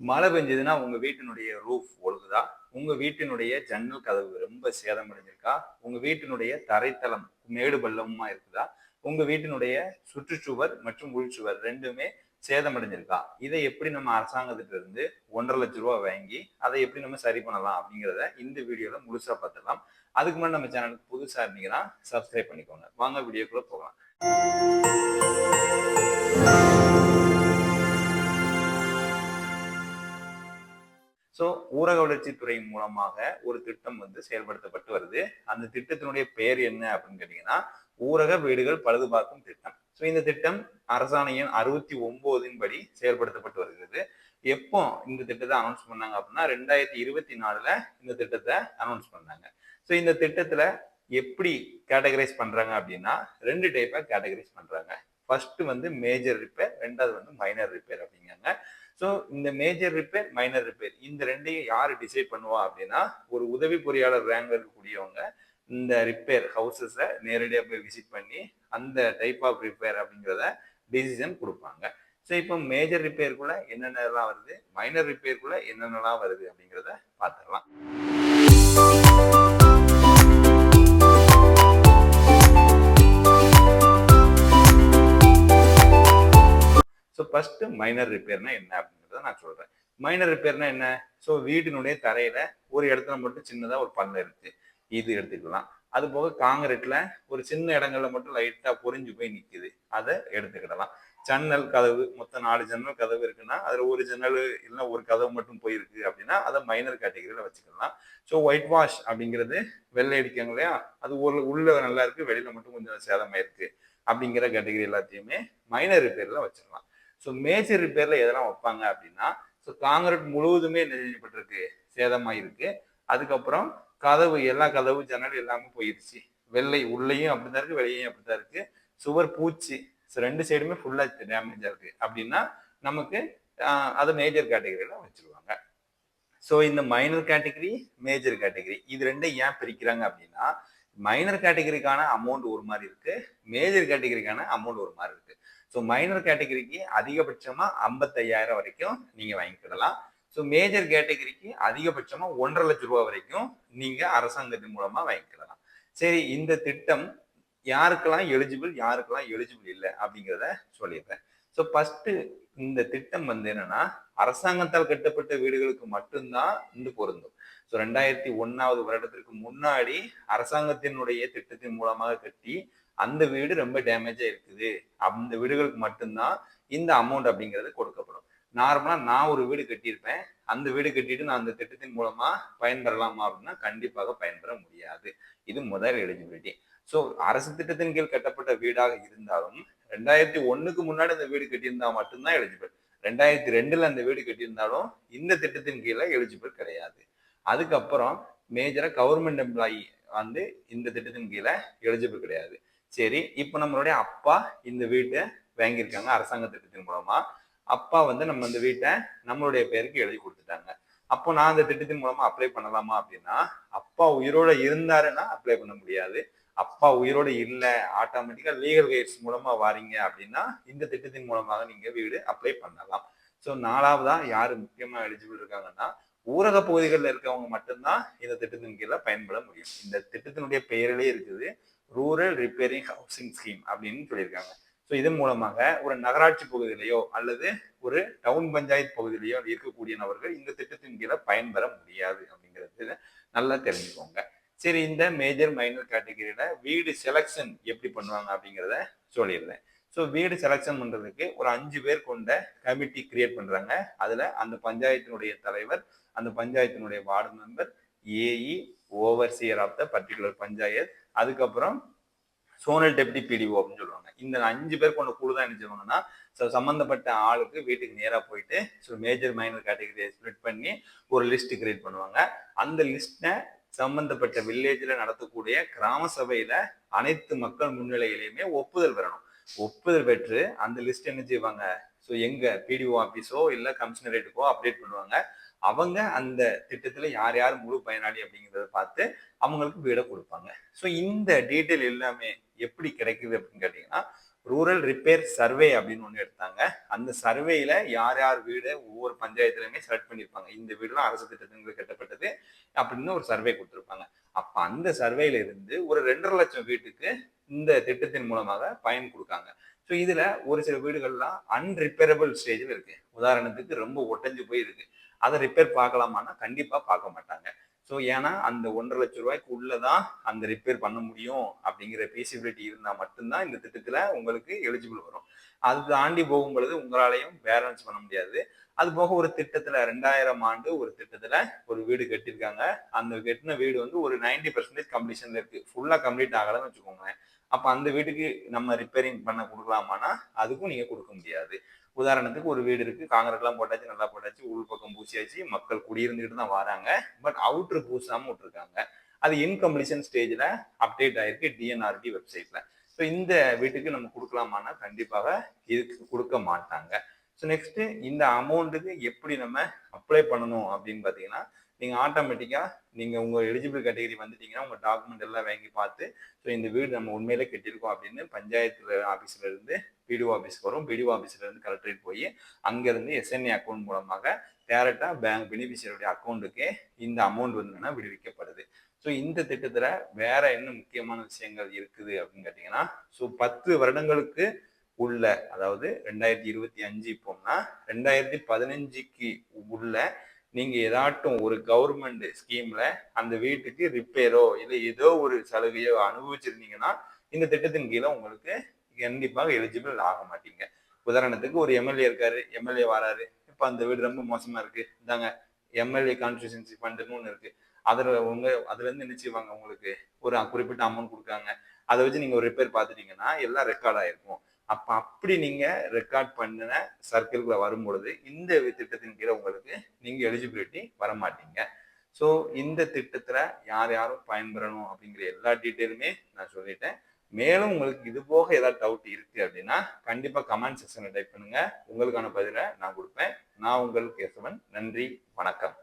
மழை பெஞ்சதுன்னா உங்க வீட்டினுடைய ரூஃப் ஒழுகுதா? உங்க வீட்டினுடைய ஜன்னல் கதவு ரொம்ப சேதமடைஞ்சிருக்கா உங்க வீட்டினுடைய தரைத்தளம் மேடு பள்ளமுமா இருக்குதா? உங்க வீட்டினுடைய சுற்றுச்சுவர் மற்றும் உள்சுவர் ரெண்டுமே சேதமடைஞ்சிருக்கா இதை எப்படி நம்ம அரசாங்கத்திட்ட இருந்து ஒன்றரை லட்ச ரூபா வாங்கி அதை எப்படி நம்ம சரி பண்ணலாம் அப்படிங்கிறத இந்த வீடியோல முழுசா பார்த்துடலாம். அதுக்கு முன்னாடி நம்ம சேனலுக்கு புதுசா இருந்தீங்கன்னா சப்ஸ்கிரைப் பண்ணிக்கோங்க. வாங்க வீடியோக்குள்ள போகலாம். ஸோ ஊரக வளர்ச்சித்துறை மூலமாக ஒரு திட்டம் வந்து செயல்படுத்தப்பட்டு வருது. அந்த திட்டத்தினுடைய பெயர் என்ன அப்படின்னு கேட்டீங்கன்னா ஊரக வீடுகள் பழுதுபார்க்கும் திட்டம். ஸோ இந்த திட்டம் அரசாணையின் அறுபத்தி ஒன்பதின் படி செயல்படுத்தப்பட்டு வருகிறது. எப்போ இந்த திட்டத்தை அனௌன்ஸ் பண்ணாங்க அப்படின்னா ரெண்டாயிரத்தி இருபத்தி நாலுல இந்த திட்டத்தை அனௌன்ஸ் பண்ணாங்க. ஸோ இந்த திட்டத்துல எப்படி கேட்டகரைஸ் பண்றாங்க அப்படின்னா ரெண்டு டைப்பா கேட்டகரைஸ் பண்றாங்க. ஃபர்ஸ்ட் வந்து மேஜர் ரிப்பேர் ரெண்டாவது வந்து மைனர் ரிப்பேர் அப்படிங்கிறாங்க. ஸோ இந்த மேஜர் ரிப்பேர் மைனர் ரிப்பேர் இந்த ரெண்டையும் யார் டிசைட் பண்ணுவா அப்படின்னா ஒரு உதவி பொறியாளர் ரேங்க் இருக்கக்கூடியவங்க இந்த ரிப்பேர் ஹவுசஸை நேரடியாக போய் விசிட் பண்ணி அந்த டைப் ஆஃப் ரிப்பேர் அப்படிங்கிறத டிசிஷன் கொடுப்பாங்க. ஸோ இப்போ மேஜர் ரிப்பேருக்குள்ள என்னென்னலாம் வருது? மைனர் ரிப்பேருக்குள்ள என்னென்னலாம் வருது அப்படிங்கிறத பார்த்துடலாம். ஃபர்ஸ்ட் மைனர் ரிப்பேர்னா என்ன அப்படிங்கிறத நான் சொல்றேன். மைனர் ரிப்பேர்னா என்ன? ஸோ வீட்டினுடைய தரையில ஒரு இடத்துல மட்டும் சின்னதா ஒரு பள்ளம் இருக்கு. இது எடுத்துக்கலாம். அது போக காங்கிரீட்ல ஒரு சின்ன இடங்கள்ல மட்டும் லைட்டா பொறிஞ்சு போய் நிக்குது. அதை எடுத்துக்கிடலாம். ஜன்னல் கதவு மொத்தம் நாலு ஜன்னல் கதவு இருக்குன்னா அதுல ஒரு ஜன்னல் இல்லைன்னா ஒரு கதவு மட்டும் போயிருக்கு அப்படின்னா அதை மைனர் கேட்டகரியில வச்சுக்கலாம். ஸோ ஒயிட் வாஷ் அப்படிங்கிறது வெள்ளை அடிக்காங்க இல்லையா? அது ஒரு உள்ள நல்லா இருக்கு வெளியில மட்டும் கொஞ்சம் சேதமாயிருக்கு அப்படிங்கிற கேட்டகரி எல்லாத்தையுமே மைனர் ரிப்பேர்ல வச்சிடலாம் ஸோ மேஜர் ரிப்பேர்ல எதெல்லாம் வைப்பாங்க அப்படின்னா ஸோ காங்கிரீட் முழுவதுமே என்ன செய்யப்பட்டிருக்கு சேதமாயிருக்கு. அதுக்கப்புறம் கதவு எல்லா கதவு ஜன்னல் எல்லாமே போயிருச்சு. வெள்ளை உள்ளேயும் அப்படிதான் இருக்கு வெளியையும் அப்படிதான் இருக்கு. சுவர் பூச்சி ஸோ ரெண்டு சைடுமே ஃபுல்லாக டேமேஜாக இருக்கு. அப்படின்னா நமக்கு அது அதை மேஜர் கேட்டகரியில் வச்சிருவாங்க. ஸோ இந்த மைனர் கேட்டகரி மேஜர் கேட்டகரி இது ரெண்டும் ஏன் பிரிக்கிறாங்க அப்படின்னா மைனர் கேட்டகரிக்கான அமௌண்ட் ஒரு மாதிரி இருக்கு மேஜர் கேட்டகரிக்கான அமௌண்ட் ஒரு மாதிரி இருக்கு. ஸோ மைனர் கேட்டகரிக்கு அதிகபட்சமா ஐம்பத்தையாயிரம் வரைக்கும் நீங்க வாங்கிக்கிடலாம். ஸோ மேஜர் கேட்டகரிக்கு அதிகபட்சமா ஒன்றரை லட்ச ரூபா வரைக்கும் நீங்க அரசாங்கத்தின் மூலமா வாங்கிக்கிடலாம். சரி இந்த திட்டம் யாருக்கெல்லாம் எலிஜிபிள் யாருக்கெல்லாம் எலிஜிபிள் இல்லை அப்படிங்கிறத சொல்லிடுறேன். ஸோ ஃபஸ்ட்டு இந்த திட்டம் வந்து என்னன்னா அரசாங்கத்தால் கட்டப்பட்ட வீடுகளுக்கு மட்டும்தான் இந்த பொருந்தும். ஸோ ரெண்டாயிரத்தி ஒன்னாவது வருடத்திற்கு முன்னாடி அரசாங்கத்தினுடைய திட்டத்தின் மூலமாக கட்டி அந்த வீடு ரொம்ப டேமேஜா இருக்குது. அந்த வீடுகளுக்கு மட்டும்தான் இந்த அமௌண்ட் அப்படிங்கிறது கொடுக்கப்படும். நார்மலா நான் ஒரு வீடு கட்டியிருப்பேன். அந்த வீடு கட்டிட்டு நான் அந்த திட்டத்தின் மூலமா பயன்பெறலாமா அப்படின்னா கண்டிப்பாக பயன்பெற முடியாது. இது முதல் எலிஜிபிலிட்டி ஸோ அரசு திட்டத்தின் கீழ் கட்டப்பட்ட வீடாக இருந்தாலும் ரெண்டாயிரத்தி ஒண்ணுக்கு முன்னாடி அந்த வீடு கட்டியிருந்தா மட்டும்தான் எலிஜிபிள் ரெண்டாயிரத்தி ரெண்டுல அந்த வீடு கட்டியிருந்தாலும் இந்த திட்டத்தின் கீழே எலிஜிபிள் கிடையாது. அதுக்கப்புறம் மேஜரா கவர்மெண்ட் எம்ப்ளாயி வந்து இந்த திட்டத்தின் கீழே எலிஜிபிள் கிடையாது. சரி இப்போ நம்மளுடைய அப்பா இந்த வீட்டை வாங்கியிருக்காங்க அரசாங்க திட்டத்தின் மூலமா. அப்பா வந்து நம்ம இந்த வீட்டை நம்மளுடைய பேருக்கு எழுதி கொடுத்துட்டாங்க. அப்போ நான் அந்த திட்டத்தின் மூலமா அப்ளை பண்ணலாமா அப்படின்னா அப்பா உயிரோட இருந்தாருன்னா அப்ளை பண்ண முடியாது. அப்பா உயிரோட இல்லை ஆட்டோமேட்டிக்கா லீகல் கைட்ஸ் மூலமா வாரீங்க அப்படின்னா இந்த திட்டத்தின் மூலமாக நீங்க வீடு அப்ளை பண்ணலாம். ஸோ நாலாவதா யாரு முக்கியமா எலிஜிபிள் இருக்காங்கன்னா ஊரக பகுதிகளில் இருக்கவங்க மட்டும்தான் இந்த திட்டத்தின் கீழே பயன்பட முடியும். இந்த திட்டத்தினுடைய பெயரிலே இருக்குது ரூரல் ரிப்பேரிங் ஹவுசிங் ஸ்கீம் அப்படின்னு சொல்லியிருக்காங்க. ஸோ இதன் மூலமாக ஒரு நகராட்சி பகுதியிலேயோ அல்லது ஒரு டவுன் பஞ்சாயத்து பகுதியிலேயோ இருக்கக்கூடிய நபர்கள் இந்த திட்டத்தின் கீழே பயன்பெற முடியாது அப்படிங்கிறது நல்லா தெரிஞ்சுக்கோங்க. சரி இந்த மேஜர் மைனர் கேட்டகரியில வீடு செலெக்ஷன் எப்படி பண்ணுவாங்க அப்படிங்கிறத சொல்லிடுறேன் ஸோ வீடு செலெக்ஷன் பண்ணுறதுக்கு ஒரு அஞ்சு பேர் கொண்ட கமிட்டி கிரியேட் பண்ணுறாங்க அதில் அந்த பஞ்சாயத்தினுடைய தலைவர் அந்த பஞ்சாயத்தினுடைய ward member AE overseer of the particular panchayat அதுக்கப்புறம் சோனல் டெப்டி பிடிஓ அப்படின்னு சொல்லுவாங்க. இந்த அஞ்சு பேர் கொண்ட குழு தான் என்ன செய்வாங்கன்னா ஸோ சம்மந்தப்பட்ட ஆளுக்கு வீட்டுக்கு நேராக போயிட்டு ஸோ மேஜர் மைனர் கேட்டகரியை ஸ்ப்ளிட் பண்ணி ஒரு லிஸ்ட் கிரியேட் பண்ணுவாங்க. அந்த லிஸ்ட்டை சம்பந்தப்பட்ட வில்லேஜில் நடத்தக்கூடிய கிராம சபையில் அனைத்து மக்கள் முன்னிலையிலையுமே ஒப்புதல் பெறணும். ஒப்புதல் பெற்று அந்த லிஸ்ட் என்ன செய்வாங்க? ஸோ எங்க பிடிஓ ஆஃபீஸோ இல்லை கமிஷனரேட்டுக்கோ அப்டேட் பண்ணுவாங்க. அவங்க அந்த திட்டத்தில் யார் யார் முழு பயனாளி அப்படிங்கிறத பார்த்து அவங்களுக்கு வீடை கொடுப்பாங்க. ஸோ இந்த டீட்டெயில் எல்லாமே எப்படி கிடைக்குது அப்படின்னு கேட்டிங்கன்னா ரூரல் ரிப்பேர் சர்வே அப்படின்னு ஒன்று எடுத்தாங்க. அந்த சர்வேயில் யார் யார் வீடு ஒவ்வொரு பஞ்சாயத்துலையுமே செலக்ட் பண்ணியிருப்பாங்க. இந்த வீடுலாம் அரசு திட்டத்தின் கட்டப்பட்டது அப்படின்னு ஒரு சர்வே கொடுத்துருப்பாங்க. அப்போ அந்த சர்வேல இருந்து ஒரு ரெண்டரை லட்சம் வீட்டுக்கு இந்த திட்டத்தின் மூலமாக பயன் கொடுக்காங்க. ஸோ இதில் ஒரு சில வீடுகள்லாம் அன்ரிப்பேரபிள் ஸ்டேஜில் இருக்குது உதாரணத்துக்கு ரொம்ப ஒட்டஞ்சு போய் இருக்குது அதை ரிப்பேர் பார்க்கலாமான்னா கண்டிப்பாக பார்க்க மாட்டாங்க. ஸோ ஏன்னா அந்த ஒன்றரை லட்சம் ரூபாய்க்கு உள்ளதான் அந்த ரிப்பேர் பண்ண முடியும் அப்படிங்கிற பீசிபிலிட்டி இருந்தால் மட்டும்தான் இந்த திட்டத்தில் உங்களுக்கு எலிஜிபிள் வரும். அது தாண்டி போகும் பொழுது உங்களாலையும் பேலன்ஸ் பண்ண முடியாது. அது போக ஒரு திட்டத்தில் ரெண்டாயிரம் ஆண்டு ஒரு திட்டத்தில் ஒரு வீடு கட்டியிருக்காங்க. அந்த கட்டின வீடு வந்து ஒரு நைன்டி பர்சன்டேஜ் கம்ப்ளீஷனில் இருக்கு. ஃபுல்லாக கம்ப்ளீட் ஆகலன்னு வச்சுக்கோங்க அப்போ அந்த வீட்டுக்கு நம்ம ரிப்பேரிங் பண்ண கொடுக்கலாமானா அதுக்கும் நீங்கள் கொடுக்க முடியாது. உதாரணத்துக்கு ஒரு வீடு இருக்கு. காங்கிரட்லாம் போட்டாச்சு நல்லா போட்டாச்சு உள் பக்கம் பூசியாச்சு மக்கள் குடியிருந்துகிட்டு தான் வராங்க. பட் அவுட்ரு பூசாம விட்டுருக்காங்க. அது இன்கம்ப்ளீஷன் ஸ்டேஜ்ல அப்டேட் ஆயிருக்கு டிஎன்ஆர்டி வெப்சைட்ல ஸோ இந்த வீட்டுக்கு நம்ம கொடுக்கலாமான்னா கண்டிப்பாக இதுக்கு கொடுக்க மாட்டாங்க. ஸோ நெக்ஸ்ட் இந்த அமௌண்ட்டுக்கு எப்படி நம்ம அப்ளை பண்ணணும் அப்படின்னு பார்த்தீங்கன்னா நீங்கள் ஆட்டோமேட்டிக்காக நீங்கள் உங்கள் எலிஜிபிள் கேட்டகரி வந்துட்டீங்கன்னா உங்கள் டாக்குமெண்ட் எல்லாம் வாங்கி பார்த்து ஸோ இந்த வீடு நம்ம உண்மையிலே கட்டியிருக்கோம் அப்படின்னு பஞ்சாயத்து ஆஃபீஸில் இருந்து பிடிஓ ஆஃபீஸ்க்கு வரும். பிடிஓ ஆஃபீஸ்ல இருந்து கலெக்டரேட் போய் அங்கேருந்து எஸ்என்ஏ அக்கௌண்ட் மூலமாக டேரெக்டாக பேங்க் பெனிஃபிஷியருடைய அக்கௌண்ட்டுக்கே இந்த அமௌண்ட் வந்து விடுவிக்கப்படுது. ஸோ இந்த திட்டத்தில் வேற என்ன முக்கியமான விஷயங்கள் இருக்குது அப்படின்னு கேட்டிங்கன்னா ஸோ பத்து வருடங்களுக்கு உள்ள அதாவது ரெண்டாயிரத்தி இருபத்தி அஞ்சு இப்போம்னா ரெண்டாயிரத்தி பதினஞ்சுக்கு உள்ள நீங்கள் ஏதாட்டும் ஒரு கவர்மெண்ட் ஸ்கீமில் அந்த வீட்டுக்கு ரிப்பேரோ இல்லை ஏதோ ஒரு சலுகையோ அனுபவிச்சிருந்தீங்கன்னா இந்த திட்டத்தின் கீழே உங்களுக்கு கண்டிப்பாக எலிஜிபிள் ஆக மாட்டீங்க. உதாரணத்துக்கு ஒரு எம்எல்ஏ இருக்காரு எம்எல்ஏ வராரு. இப்போ அந்த வீடு ரொம்ப மோசமா இருக்கு. இந்தாங்க எம்எல்ஏ கான்ஸ்டியூன்சி ஃபண்டுன்னு ஒன்று இருக்கு. அதில் உங்க அதுல இருந்து என்ன செய்வாங்க உங்களுக்கு? ஒரு குறிப்பிட்ட அமௌண்ட் கொடுக்காங்க அதை வச்சு நீங்க ஒரு ரிப்பேர் பார்த்துட்டீங்கன்னா எல்லாம் ரெக்கார்ட் ஆயிருக்கும். அப்ப அப்படி நீங்க ரெக்கார்ட் பண்ணின சர்க்கிள்குள்ள வரும்பொழுது இந்த திட்டத்தின் கீழே உங்களுக்கு நீங்க எலிஜிபிலிட்டி வர மாட்டீங்க ஸோ இந்த திட்டத்துல யார் யாரும் பயன்பெறணும் அப்படிங்கிற எல்லா டீட்டெயிலுமே நான் சொல்லிட்டேன். மேலும் உங்களுக்கு இது போக ஏதாவது டவுட் இருக்கு அப்படின்னா கண்டிப்பா கமெண்ட் செக்ஷன்ல டைப் பண்ணுங்க. உங்களுக்கான பதிலை நான் கொடுப்பேன். நான் உங்கள் கேசவன் நன்றி. வணக்கம்.